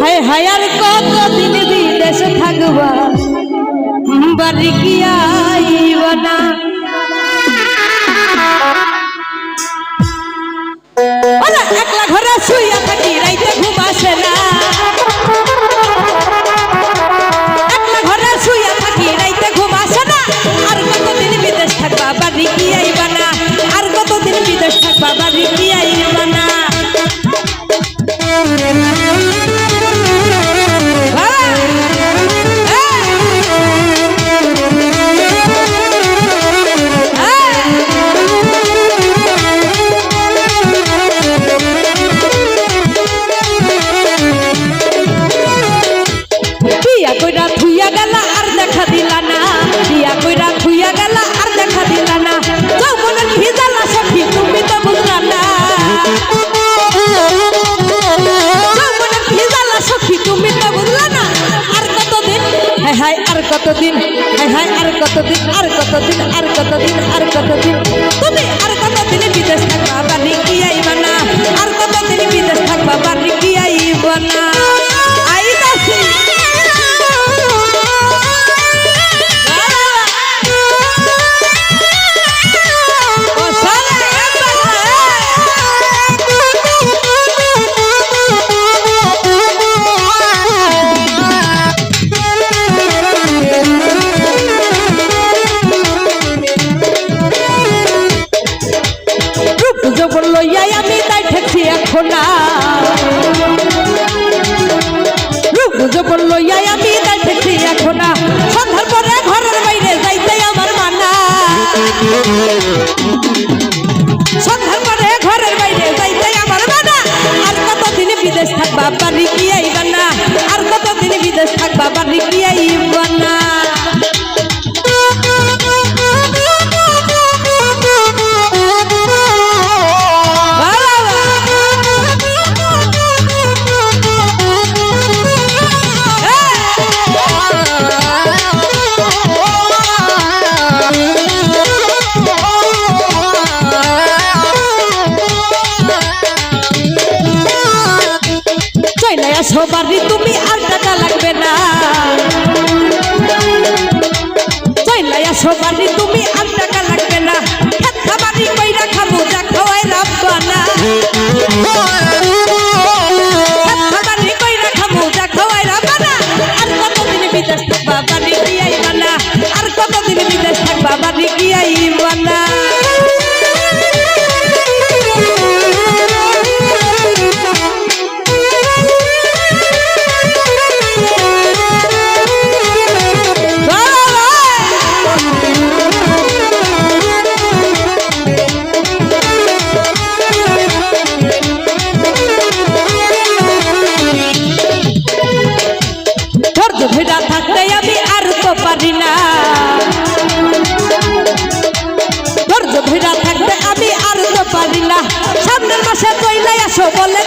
হায় হায় আর কতদিন বিদেশে থাকবা? বাড়ি গিয়া হাই, আর কতদিন? হাই হাই, আর কতদিন? আর কতদিন? আর কতদিন? আর কতদিন? তুমি আর লইয়াই আমি তাই ঠেকছি এখন না সবারই তুমি আর টাকা লাগবে না। চলাইয়া সবারই তুমি আর টাকা লাগবে না। খাবারই কইরা খাব, যা খাওয়াই রাখবা না মদিনা। ধৈর্য ভিড়া থাকতে আমি আর তো পারি না। সামনের মাসে কইলাই আসো বলে